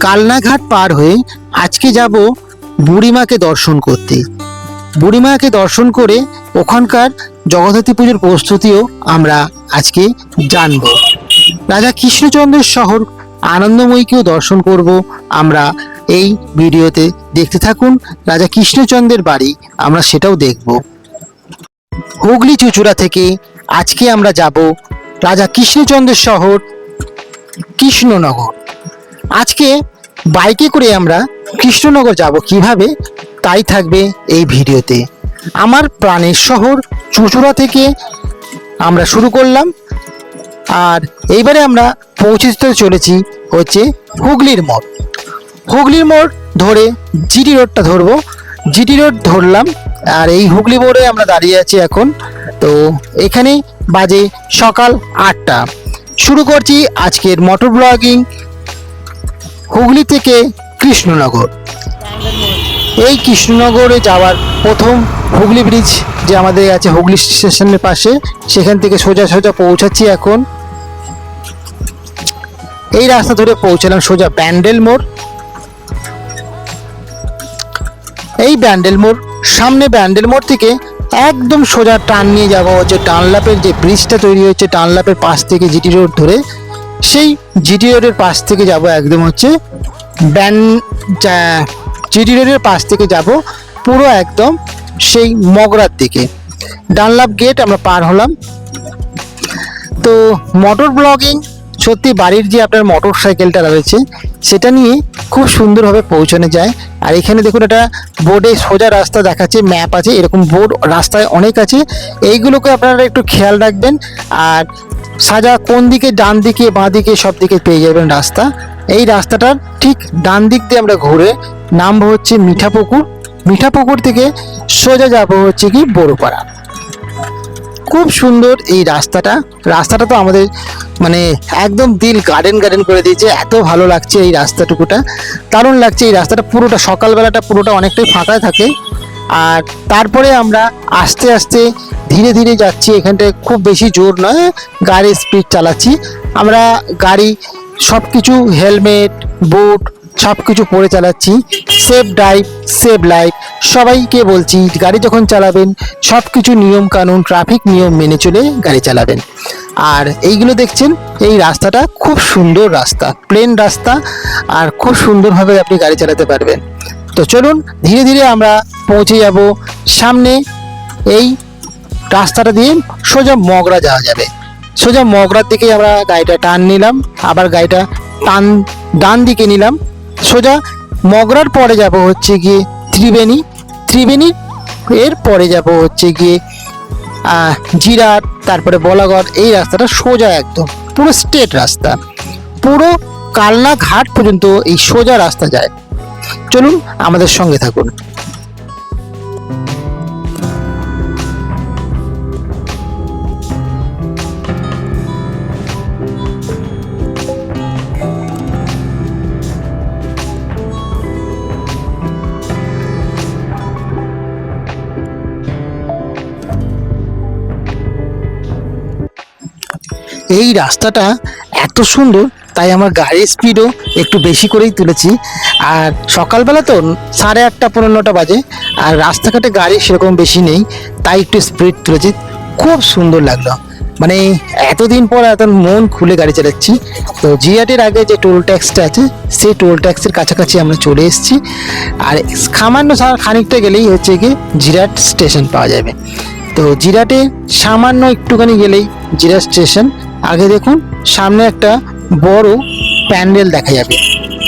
কালনাঘাট পার হয়ে আজকে যাব বুড়িমাকে দর্শন করতে। বুড়িমাকে দর্শন করে ওখানকার জগদ্ধাত্রী পুজোর প্রস্তুতিও আমরা আজকে জানব। রাজা কৃষ্ণচন্দ্রের শহর আনন্দময়ীকেও দর্শন করব আমরা এই ভিডিওতে। দেখতে থাকুন রাজা কৃষ্ণচন্দ্রের বাড়ি, আমরা সেটাও দেখব। হুগলি চুচুড়া থেকে আজকে আমরা যাব রাজা কৃষ্ণচন্দ্রের শহর কৃষ্ণনগর। আজকে বাইকে করে আমরা কৃষ্ণনগর যাব কীভাবে? তাই থাকবে এই ভিডিওতে। আমার প্রাণের শহর চুচুড়া থেকে আমরা শুরু করলাম। আর এইবারে আমরা পৌঁছতে চলেছি হচ্ছে হুগলির মোড়। হুগলির মোড় ধরে জিটি রোডটা ধরবো। জিটি রোড ধরলাম, আর এই হুগলি মোড়ে আমরা দাঁড়িয়ে আছি এখন। তো এখানে বাজে সকাল আটটা। শুরু করছি আজকের মোটর ব্লগিং। হুগলি থেকে কৃষ্ণনগর। এই কৃষ্ণনগরে যাওয়ার প্রথম হুগলি ব্রিজ যে আমাদের আছে হুগলি স্টেশনের পাশে, সেখান থেকে সোজা সোজা পৌঁছাচ্ছি এখন। এই রাস্তা ধরে পৌঁছালাম সোজা ব্যান্ডেল মোড়। এই ব্যান্ডেল মোড়, সামনে ব্যান্ডেল মোড় থেকে একদম সোজা টান নিয়ে যাওয়া হচ্ছে টানলাপের যে ব্রিজটা তৈরি হচ্ছে টানলাপের পাশ থেকে জিটি রোড ধরে। সেই জিটি রোডের পাশ থেকে যাব একদম হচ্ছে ব্যান জিটি রোডের পাশ থেকে যাব পুরো একদম সেই মগরার দিকে। ডানলাপ গেট আমরা পার হলাম। তো মোটর ব্লগিং সত্যি বাড়ির যে আপনার মোটর সাইকেলটা রয়েছে, সেটা নিয়ে খুব সুন্দরভাবে পৌঁছানো যায়। আর এখানে দেখুন একটা বোর্ডে সোজা রাস্তা দেখাচ্ছে ম্যাপ আছে, এরকম বোর্ড রাস্তায় অনেক আছে। এইগুলোকে আপনারা একটু খেয়াল রাখবেন। আর সাজা কোন দিকে, ডান দিকে, বাঁ দিকে সব দিকে পেয়ে যাবেন রাস্তা। এই রাস্তাটার ঠিক ডান দিক দিয়ে আমরা ঘুরে নামবো হচ্ছে মিঠাপুকুর। মিঠাপুকুর থেকে সোজা যাব হচ্ছে কি বড়পাড়া। খুব সুন্দর এই রাস্তাটা। রাস্তাটা তো আমাদের মানে একদম দিল গার্ডেন গার্ডেন করে দিয়েছে। এত ভালো লাগছে এই রাস্তাটুকুটা। দারুণ লাগছে এই রাস্তাটা। পুরোটা সকালবেলাটা পুরোটা অনেকটাই ফাঁকা থাকে। আর তারপরে আমরা আস্তে আস্তে ধীরে ধীরে যাচ্ছি এখানটায় খুব বেশি জোর নয় গাড়ির স্পিড চালাচ্ছি। আমরা গাড়ি সব কিছু হেলমেট বুট সব কিছু পরে চালাচ্ছি। সেফ ড্রাইভ সেভ লাইফ সবাইকে বলছি, গাড়ি যখন চালাবেন সব কিছু নিয়ম কানুন ট্রাফিক নিয়ম মেনে চলে গাড়ি চালাবেন। আর এইগুলো দেখছেন, এই রাস্তাটা খুব সুন্দর রাস্তা প্লেন রাস্তা, আর খুব সুন্দরভাবে আপনি গাড়ি চালাতে পারবেন। তো চলুন, ধীরে ধীরে আমরা পৌঁছে যাব সামনে। এই রাস্তাটা দিয়ে সোজা মগরা যাওয়া যাবে। সোজা মগরার দিকে আমরা গাড়িটা টান নিলাম, আবার গাড়িটা টান, ডান দিকে নিলাম। সোজা মগরার পরে যাব হচ্ছে গিয়ে ত্রিবেণী। ত্রিবেণী এর পরে যাব হচ্ছে গিয়ে জিরাট তারপরে বলাগড়। এই রাস্তাটা সোজা একদম, পুরো স্ট্রেট রাস্তা। পুরো কালনা ঘাট পর্যন্ত এই সোজা রাস্তা যায়। চলুন আমাদের সঙ্গে থাকুন। এই রাস্তাটা এত সুন্দর তাই আমার গাড়ির স্পিডও একটু বেশি করেই তুলেছি। আর সকালবেলা তো সাড়ে আটটা পনেরো নটা বাজে, আর রাস্তাঘাটে গাড়ি সেরকম বেশি নেই, তাই একটু স্পিড তুলেছি। খুব সুন্দর লাগল। মানে এতদিন পর এত মন খুলে গাড়ি চালাচ্ছি। তো জিয়াটের আগে যে টোল ট্যাক্সটা আছে, সেই টোল ট্যাক্সের কাছাকাছি আমরা চলে এসেছি। আর সামান্য খানিকটা গেলেই হচ্ছে কি জিরাট স্টেশন পাওয়া যাবে। তো জিরাটে সামান্য একটুখানি গেলেই জিরাট স্টেশন আগে দেখুন, সামনে একটা বড় প্যান্ডেল দেখা যাবে।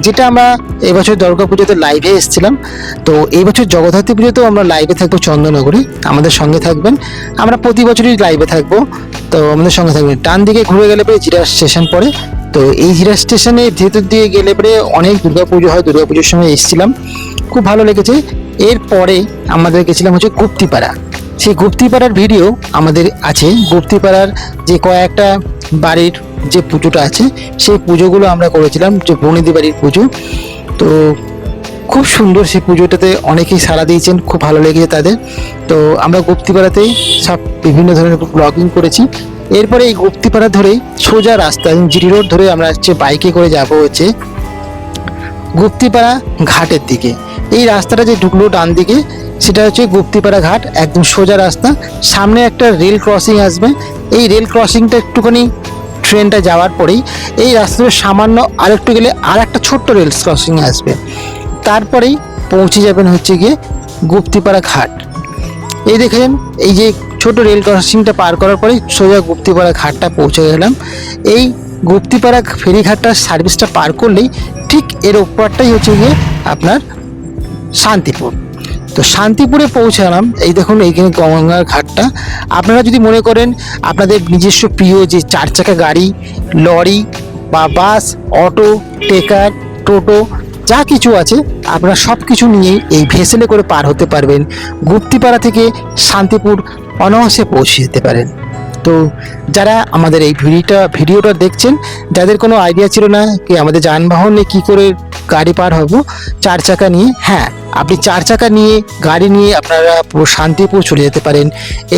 যেটা আমরা এবছর দুর্গা পুজোতে লাইভে এসেছিলাম। তো এই বছর জগদ্ধাত্রী পুজোতেও আমরা লাইভে থাকব চন্দননগরে। আমাদের সঙ্গে থাকবেন। আমরা প্রতি বছরই লাইভে থাকব। তো আমাদের সঙ্গে থাকবেন। ডান দিকে ঘুরে গেলে পরে জিরা স্টেশন পরে তো এই জিরা স্টেশনের ভেতর দিয়ে গেলে পরে অনেক দুর্গা পুজো হয়। দুর্গা পুজোর সময় এসেছিলাম। খুব ভালো লেগেছে। এরপরে আমাদের গেছিলাম হচ্ছে গুপ্তিপাড়া। সেই গুপ্তিপাড়ার ভিডিও আমাদের আছে। গুপ্তিপাড়ার যে কয়েকটা বাড়ির যে পুজোটা আছে, সেই পুজোগুলো আমরা করেছিলাম, যে বনিদি বাড়ির পুজো। তো খুব সুন্দর সেই পুজোটাতে অনেকেই সাড়া দিয়েছেন, খুব ভালো লেগেছে তাদের। তো আমরা গুপ্তিপাড়াতেই সব বিভিন্ন ধরনের ব্লগিং করেছি। এরপরে এই গুপ্তিপাড়া ধরেই সোজা রাস্তা জিটি রোড ধরে আমরা হচ্ছে বাইকে করে যাব হচ্ছে গুপ্তিপাড়া ঘাটের দিকে। এই রাস্তাটা যে ঢুকলো ডান দিকে, সেটা হচ্ছে গুপ্তিপাড়া ঘাট, একদম সোজা রাস্তা। সামনে একটা রেল ক্রসিং আসবে। এই রেল ক্রসিংটা একটুখানি ট্রেনটা যাওয়ার পরেই এই রাস্তাটা সামান্য আরেকটু গেলে আর একটা ছোট্ট রেল ক্রসিং আসবে। তারপরেই পৌঁছে যাবেন হচ্ছে গিয়ে গুপ্তিপাড়া ঘাট। এই দেখেন, এই যে ছোট রেল ক্রসিংটা পার করার পরে সোজা গুপ্তিপাড়া ঘাটটা পৌঁছে গেলাম। এই গুপ্তিপাড়া ফেরিঘাটটার সার্ভিসটা পার করলেই ঠিক এর ওপরটাই হচ্ছে গিয়ে আপনার শান্তিপুর। তো শান্তিপুরে পৌঁছালাম। এই দেখুন, এইখানে গঙ্গার ঘাটটা। আপনারা যদি মনে করেন, আপনাদের নিজস্ব প্রিয় যে চার চাকা গাড়ি, লরি বা বাস, অটো, টেকার, টোটো, যা কিছু আছে, আপনারা সব কিছু নিয়েই এই ভেসেলে করে পার হতে পারবেন। গুপ্তিপাড়া থেকে শান্তিপুর অনায়াসে পৌঁছে যেতে পারেন। তো যারা আমাদের এই ভিডিওটা ভিডিওটা দেখছেন, যাদের কোনো আইডিয়া ছিল না, কি আমাদের যানবাহনে কি করে গাড়ি পার হব, চার চাকা নিয়ে হ্যাঁ আপনি চার চাকা নিয়ে, গাড়ি নিয়ে আপনারা পুরো শান্তিপুর চলে যেতে পারেন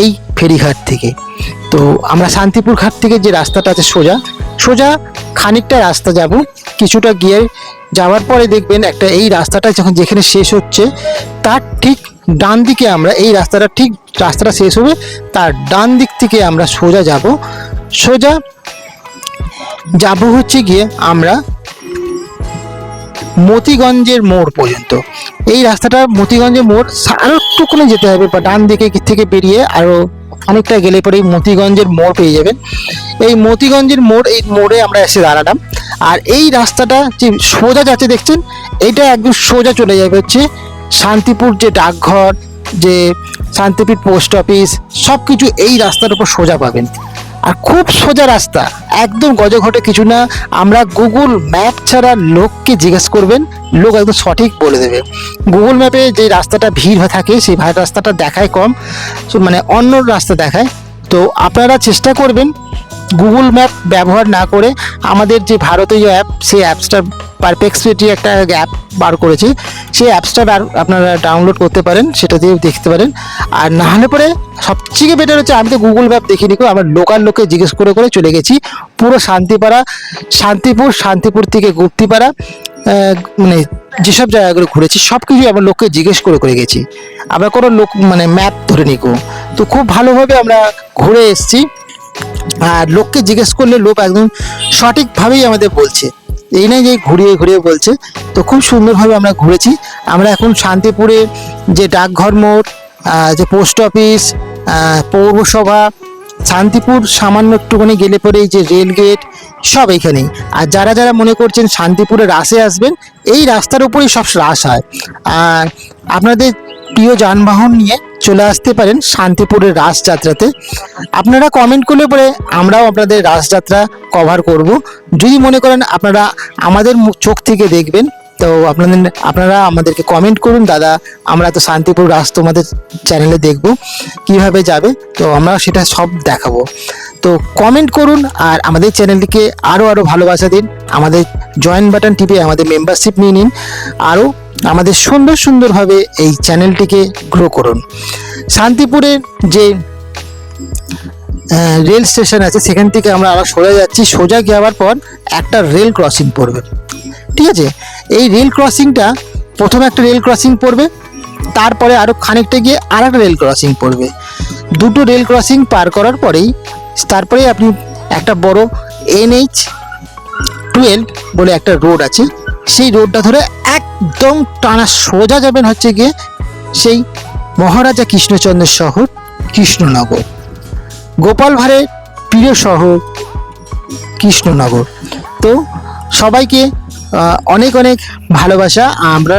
এই ফেরিঘাট থেকে। তো আমরা শান্তিপুর ঘাট থেকে যে রাস্তাটা আছে সোজা সোজা খানিকটা রাস্তা যাব, কিছুটা গিয়ে যাওয়ার পরে দেখবেন একটা এই রাস্তাটা যখন যেখানে শেষ হচ্ছে, তার ঠিক ডান দিকে আমরা, এই রাস্তাটা ঠিক রাস্তাটা শেষ হবে, তার ডান দিক থেকে আমরা সোজা যাব। সোজা যাব হচ্ছে গিয়ে আমরা মতিগঞ্জের মোড় পর্যন্ত। এই রাস্তাটা মতিগঞ্জের মোড় সা- আরও একটুখানি যেতে হবে, বা ডান দিকে থেকে বেরিয়ে আরও অনেকটা গেলে পরেই মতিগঞ্জের মোড় পেয়ে যাবেন। এই মতিগঞ্জের মোড়, এই মোড়ে আমরা এসে দাঁড়ালাম। আর এই রাস্তাটা যে সোজা যাচ্ছে দেখছেন, এটা একদম সোজা চলে যাবে হচ্ছে শান্তিপুর যে ডাকঘর, যে শান্তিপুর পোস্ট অফিস সব কিছু এই রাস্তার উপর সোজা পাবেন। আর খুব সোজা রাস্তা। একদম গজঘটে কিছু না, আমরা গুগল ম্যাপ ছাড়া লোককে জিজ্ঞেস করবেন, লোক একদম সঠিক বলে দেবে। গুগল ম্যাপে যে রাস্তাটা ভিড় হয়ে থাকে, সেই ভাই রাস্তাটা দেখায় কম মানে অন্য রাস্তা দেখায়। তো আপনারা চেষ্টা করবেন গুগল ম্যাপ ব্যবহার না করে আমাদের যে ভারতীয় অ্যাপ সেই অ্যাপসটা পারপেক্সিটি একটা অ্যাপ বার করেছে। সেই অ্যাপসটা আপনারা ডাউনলোড করতে পারেন, সেটা দিয়ে দেখতে পারেন। আর না হলে পরে সবথেকে বেটার হচ্ছে, আমি তো গুগল ম্যাপ দেখিনি কো আমার লোকাল লোককে জিজ্ঞেস করে করে চলে গেছি। পুরো শান্তিপাড়া, শান্তিপুর শান্তিপুর থেকে গুপ্তিপাড়া মানে যেসব জায়গাগুলো ঘুরেছি সব কিছুই আমার লোককে জিজ্ঞেস করে করে গেছি। আমরা কোনো লোক মানে ম্যাপ ধরে নিকো তো খুব ভালোভাবে আমরা ঘুরে এসেছি। আর লোককে জিজ্ঞেস করলে লোক একদম সঠিকভাবেই আমাদের বলছে। এই নয় যে ঘুরিয়ে ঘুরিয়ে বলছে। তো খুব সুন্দরভাবে আমরা ঘুরেছি। আমরা এখন শান্তিপুরে যে ডাকঘর মোড় যে পোস্ট অফিস পৌরসভা, শান্তিপুর সামান্য একটুখানি গেলে পরে এই যে রেল গেট, সব এখানেই। আর যারা যারা মনে করছেন শান্তিপুরে রাসে আসবেন, এই রাস্তার উপরেই সব রাস হয়। আর আপনাদের প্রিয় যানবাহন নিয়ে চলে আসতে পারেন শান্তিপুরের রাসযাত্রাতে। আপনারা কমেন্ট করলে পরে আমরাও আপনাদের রাসযাত্রা কভার করব। যদি মনে করেন আপনারা আমাদের চোখ থেকে দেখবেন, তো আপনাদের, আপনারা আমাদেরকে কমেন্ট করুন। দাদা, আমরা তো শান্তিপুর রাস তোমাদের চ্যানেলে দেখব, কীভাবে যাবে, তো আমরা সেটা সব দেখাবো। তো কমেন্ট করুন আর আমাদের চ্যানেলটিকে আরও আরও ভালোবাসা দিন। আমাদের জয়েন বাটন টিপে আমাদের মেম্বারশিপ নিয়ে নিন। আরও আমাদের সুন্দর সুন্দরভাবে এই চ্যানেলটিকে গ্রো করুন। শান্তিপুরের যে রেল স্টেশন আছে, সেখান থেকে আমরা আবার সোজা যাচ্ছি। সোজা যাওয়ার পর একটা রেল ক্রসিং পড়বে। ঠিক আছে? এই রেল ক্রসিংটা প্রথমে একটা রেল ক্রসিং পড়বে, তারপরে আরও খানিকটা গিয়ে আর একটা রেল ক্রসিং পড়বে। দুটো রেল ক্রসিং পার করার পরেই, তারপরে আপনি একটা বড় এনএইচ টুয়েলভ বলে একটা রোড আছে। সেই রোডটা ধরে একদম টানা সোজা যাবেন হচ্ছে গিয়ে সেই মহারাজা কৃষ্ণচন্দ্রের শহর, কৃষ্ণনগর। গোপাল ভাঁড়ের প্রিয় শহর, কৃষ্ণনগর। তো সবাইকে অনেক অনেক ভালোবাসা। আমরা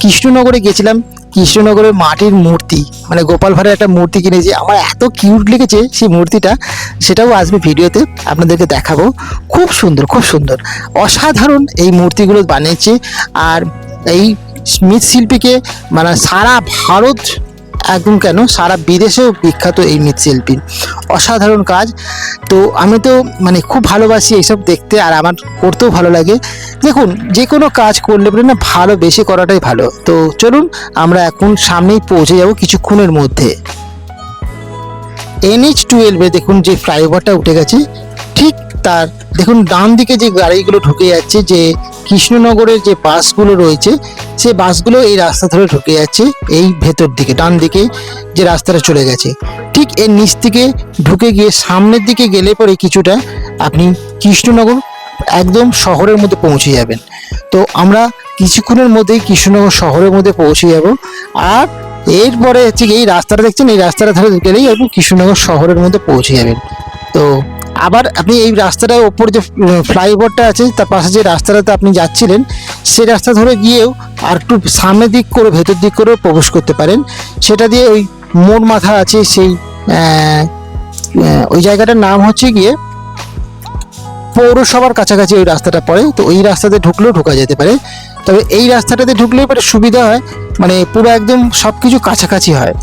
কৃষ্ণনগরে গেছিলাম। কৃষ্ণনগরের মাটির মূর্তি মানে গোপাল ভাঁড়ের একটা মূর্তি কিনেছি। আমার এত কিউট লেগেছে সেই মূর্তিটা, সেটাও আসবে ভিডিওতে আপনাদেরকে দেখাবো। খুব সুন্দর খুব সুন্দর। অসাধারণ এই মূর্তিগুলো বানিয়েছে। আর এই মৃৎশিল্পীকে মানে সারা ভারত একদম কেন? সারা বিদেশেও বিখ্যাত এই মৃৎশিল্পী অসাধারণ কাজ। তো আমি তো মানে খুব ভালোবাসি এইসব দেখতে, আর আমার করতেও ভালো লাগে। দেখুন, যে কোনো কাজ করলে পরে না ভালো, বেশি করাটাই ভালো। তো চলুন, আমরা এখন সামনেই পৌঁছে যাব কিছুক্ষণের মধ্যে। এনএইচ টুয়েলভে দেখুন যে ফ্লাইওভারটা উঠে গেছে। ঠিক তার, দেখুন ডান দিকে যে গাড়িগুলো ঢুকে যাচ্ছে, যে কৃষ্ণনগরের যে বাসগুলো রয়েছে, সে বাসগুলো এই রাস্তা ধরে ঢুকে যাচ্ছে, এই ভেতর দিকে, ডান দিকে যে রাস্তাটা চলে গেছে। ঠিক এর নিচ থেকে ঢুকে গিয়ে সামনের দিকে গেলে পরে কিছুটা আপনি কৃষ্ণনগর একদম শহরের মধ্যে পৌঁছে যাবেন। তো আমরা কিছুক্ষণের মধ্যেই কৃষ্ণনগর শহরের মধ্যে পৌঁছে যাব। আর এরপরে হচ্ছে এই রাস্তাটা দেখছেন, এই রাস্তাটা ধরে গেলেই আপনি কৃষ্ণনগর শহরের মধ্যে পৌঁছে যাবেন। তো আবার আপনি এই রাস্তাটার ওপর যে ফ্লাইওভারটা আছে, তার পাশে যে রাস্তাটাতে আপনি যাচ্ছিলেন সেই রাস্তা ধরে গিয়েও আর একটু সামনের দিক করে, ভেতর দিক করেও প্রবেশ করতে পারেন। সেটা দিয়ে ওই মোড় মাথা আছে, সেই ওই জায়গাটার নাম হচ্ছে গিয়ে পৌরসভার কাছাকাছি ওই রাস্তাটা পড়ে। তো ওই রাস্তাতে ঢুকলেও ঢোকা যেতে পারে। তবে এই রাস্তাটাতে ঢুকলেও পরে সুবিধা হয় মানে পুরো একদম সব কিছু কাছাকাছি হয়।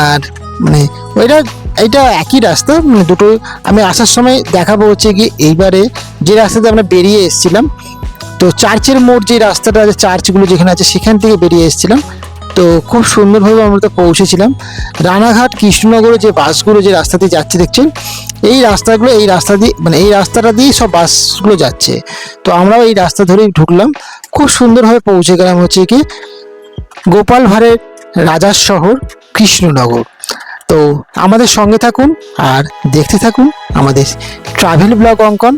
আর মানে ওইটা এইটা একই রাস্তা মানে দুটো, আমি আসার সময় দেখাবো হচ্ছে কি এইবারে যে রাস্তাতে আমরা বেরিয়ে এসেছিলাম। তো চার্চের মোড় যে রাস্তাটা আছে, চার্চগুলো যেখানে আছে, সেখান থেকে বেরিয়ে এসেছিলাম। তো খুব সুন্দরভাবে আমরা তো পৌঁছেছিলাম। রানাঘাট, কৃষ্ণনগরে যে বাসগুলো যে রাস্তা দিয়ে যাচ্ছে, দেখছেন? এই রাস্তাগুলো, এই রাস্তা দিয়ে মানে এই রাস্তাটা দিয়েই সব বাসগুলো যাচ্ছে। তো আমরাও এই রাস্তা ধরেই ঢুকলাম। খুব সুন্দরভাবে পৌঁছে গেলাম হচ্ছে কি গোপাল ভাঁড়ের রাজার শহর, কৃষ্ণনগর। তো আমাদের সঙ্গে থাকুন আর দেখতে থাকুন আমাদের ট্রাভেল ব্লগ অঙ্কন।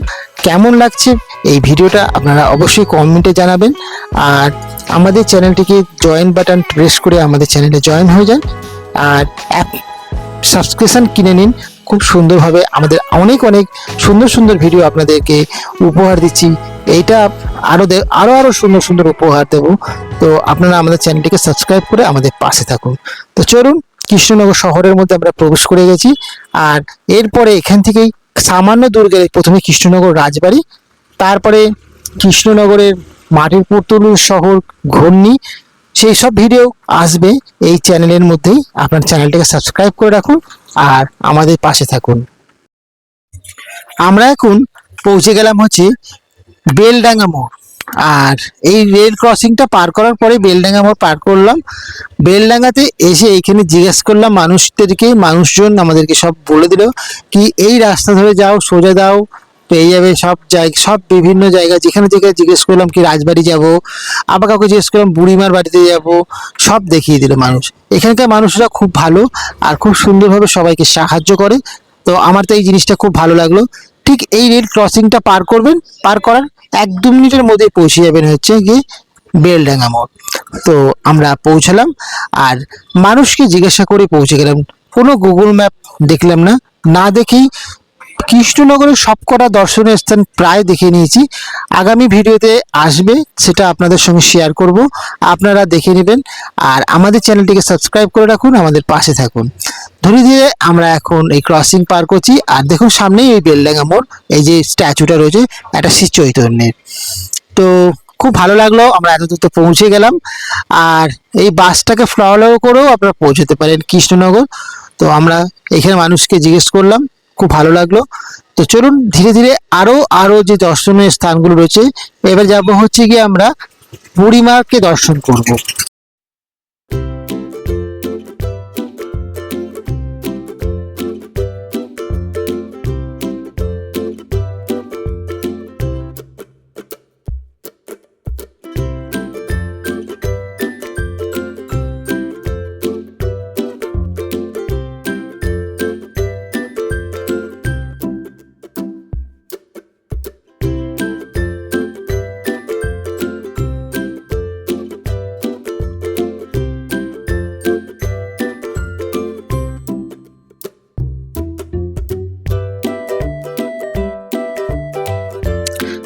কেমন লাগছে এই ভিডিওটা আপনারা অবশ্যই কমেন্টে জানাবেন। আর আমাদের চ্যানেলটিকে জয়েন বাটন প্রেস করে আমাদের চ্যানেলে জয়েন হয়ে যান। আর অ্যাপ সাবস্ক্রিপশন কিনে নিন। খুব সুন্দরভাবে আমাদের অনেক অনেক সুন্দর সুন্দর ভিডিও আপনাদেরকে উপহার দিচ্ছি। এইটা আরও দে আরও আরও সুন্দর সুন্দর উপহার দেব। তো আপনারা আমাদের চ্যানেলটিকে সাবস্ক্রাইব করে আমাদের পাশে থাকুন। তো চলুন কৃষ্ণনগর শহরের মধ্যে আমরা প্রবেশ করে গেছি। আর এরপরে এখান থেকেই সামান্য দূর গেলে প্রথমে কৃষ্ণনগর রাজবাড়ি, তারপরে কৃষ্ণনগরের মাটির পুতুল শহর ঘূর্ণি, সেই সব ভিডিও আসবে এই চ্যানেলের মধ্যেই। আপনার চ্যানেলটাকে সাবস্ক্রাইব করে রাখুন আর আমাদের পাশে থাকুন। আমরা এখন পৌঁছে গেলাম হচ্ছে বেলডাঙ্গা মোড়। আর এই রেল ক্রসিংটা পার করার পরে বেলডাঙ্গা আমরা পার করলাম। বেলডাঙ্গাতে এসে এইখানে জিজ্ঞেস করলাম মানুষদেরকে, মানুষজন আমাদেরকে সব বলে দিল কি এই রাস্তা ধরে যাও, সোজা দাও, পেয়ে যাবে সব জায়গা, সব বিভিন্ন জায়গা, যেখানে যেখানে জিজ্ঞেস করলাম কি রাজবাড়ি যাব আবার কাউকে জিজ্ঞেস করলাম বুড়িমার বাড়িতে যাব, সব দেখিয়ে দিল মানুষ। এখানকার মানুষরা খুব ভালো আর খুব সুন্দরভাবে সবাইকে সাহায্য করে। তো আমার তো এই জিনিসটা খুব ভালো লাগল। ঠিক এই রেল ক্রসিংটা পার করবেন, পার করার এক দু মিনিটের মধ্যে পৌঁছে যাবেন হচ্ছে গিয়ে বেলডাঙ্গা মোড়। তো আমরা পৌঁছালাম আর মানুষকে জিজ্ঞাসা করে পৌঁছে গেলাম। কোনো গুগল ম্যাপ দেখলাম না। না দেখেই কৃষ্ণনগরের সবকটা দর্শনীয় স্থান প্রায় দেখে নিয়েছি। আগামী ভিডিওতে আসবে, সেটা আপনাদের সঙ্গে শেয়ার করব। আপনারা দেখে নেবেন। আর আমাদের চ্যানেলটিকে সাবস্ক্রাইব করে রাখুন, আমাদের পাশে থাকুন। ধীরে ধীরে আমরা এখন এই ক্রসিং পার করছি। আর দেখুন, সামনেই এই বেলডাঙ্গা মোড়, এই যে স্ট্যাচুটা রয়েছে একটা শ্রী চৈতন্যের। তো খুব ভালো লাগল, আমরা এত দূর তো পৌঁছে গেলাম। আর এই বাসটাকে ফলো করেও আপনারা পৌঁছতে পারেন কৃষ্ণনগর। তো আমরা এখানে মানুষকে জিজ্ঞেস করলাম খুব ভালো লাগল। তো চলুন ধীরে ধীরে আরও আরও যে দর্শনীয় স্থানগুলো রয়েছে, এবার যাব হচ্ছে গিয়ে আমরা বুড়িমাকে দর্শন করব।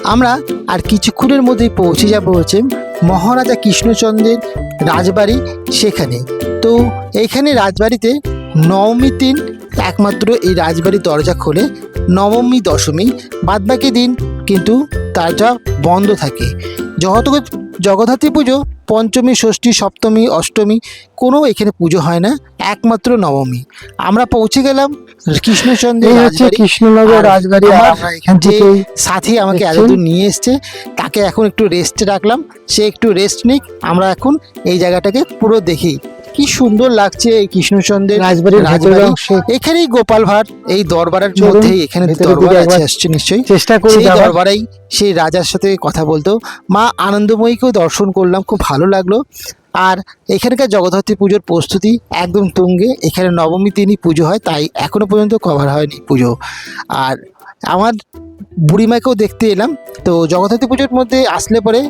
আমরা আর কিছুক্ষণের মধ্যেই পৌঁছে যাব হচ্ছে মহারাজা কৃষ্ণচন্দ্রের রাজবাড়ি সেখানে। তো এইখানে রাজবাড়িতে নবমীর দিন একমাত্র এই রাজবাড়ির দরজা খোলে নবমী, দশমী। বাদবাকি দিন কিন্তু তারটা বন্ধ থাকে। জগত জগদ্ধাত্রী পুজো পঞ্চমী ষষ্ঠী সপ্তমী অষ্টমী কোনো এখানে পুজো হয় না একমাত্র নবমী। আমরা পৌঁছে গেলাম কৃষ্ণচন্দ্রের এই কৃষ্ণনগর রাজবাড়ি এখান থেকে সাথী আমাকে? এতদূর নিয়ে এসছে তাকে এখন একটু রেস্টে রাখলাম। সে একটু রেস্ট নিক আমরা এখন এই জায়গাটাকে পুরো দেখি। কি সুন্দর লাগছে এই কৃষ্ণচন্দ্রের রাজবাড়ির রাজবাড়ি। এখানেই গোপাল ভাট এই দরবারের মধ্যেই এখানে দরবার আছে আসছে নিশ্চয়ই। চেষ্টা করি দরবারেই সেই রাজার সাথে কথা বলতো। মা আনন্দময়ীকেও দর্শন করলাম খুব ভালো লাগল। আর এখানকার জগদ্ধাত্রী পুজোর প্রস্তুতি একদম তুঙ্গে। এখানে নবমী দিনই পুজো হয় তাই এখনও পর্যন্ত কভার হয়নি পুজো। আর আমার বুড়িমাকেও দেখতে এলাম। তো জগদ্ধাত্রী পুজোর মধ্যে আসলে পরে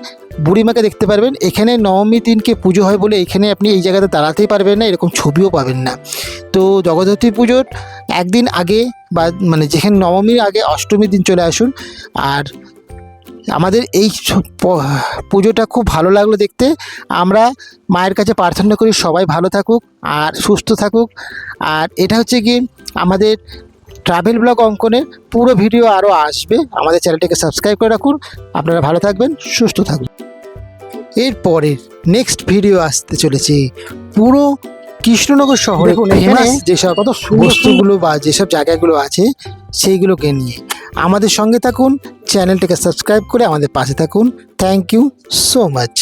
বুড়িমাকে দেখতে পারবেন। এখানে নবমী দিনকে পুজো হয় বলে এখানে আপনি এই জায়গাতে দাঁড়াতেই পারবেন না, এরকম ছবিও পাবেন না। তো জগদ্ধাত্রী পুজোর একদিন আগে বা মানে যেখানে নবমীর আগে অষ্টমীর দিন চলে আসুন, আর আমাদের এই পুজোটা খুব ভালো লাগল দেখতে। আমরা মায়ের কাছে প্রার্থনা করি সবাই ভালো থাকুক আর সুস্থ থাকুক। আর এটা হচ্ছে কি আমাদের ট্রাভেল ব্লগ অঙ্কনের পুরো ভিডিও আরও আসবে। আমাদের চ্যানেলটিকে সাবস্ক্রাইব করে রাখুন। আপনারা ভালো থাকবেন সুস্থ থাকুন এরপরে নেক্সট ভিডিও আসতে চলেছে। পুরো কৃষ্ণনগর শহরে ফেমাস যেসব বস্তুগুলো বা যেসব জায়গাগুলো আছে সেইগুলোকে নিয়ে। আমাদের সঙ্গে থাকুন চ্যানেলটিকে সাবস্ক্রাইব করে আমাদের পাশে থাকুন। Thank you so much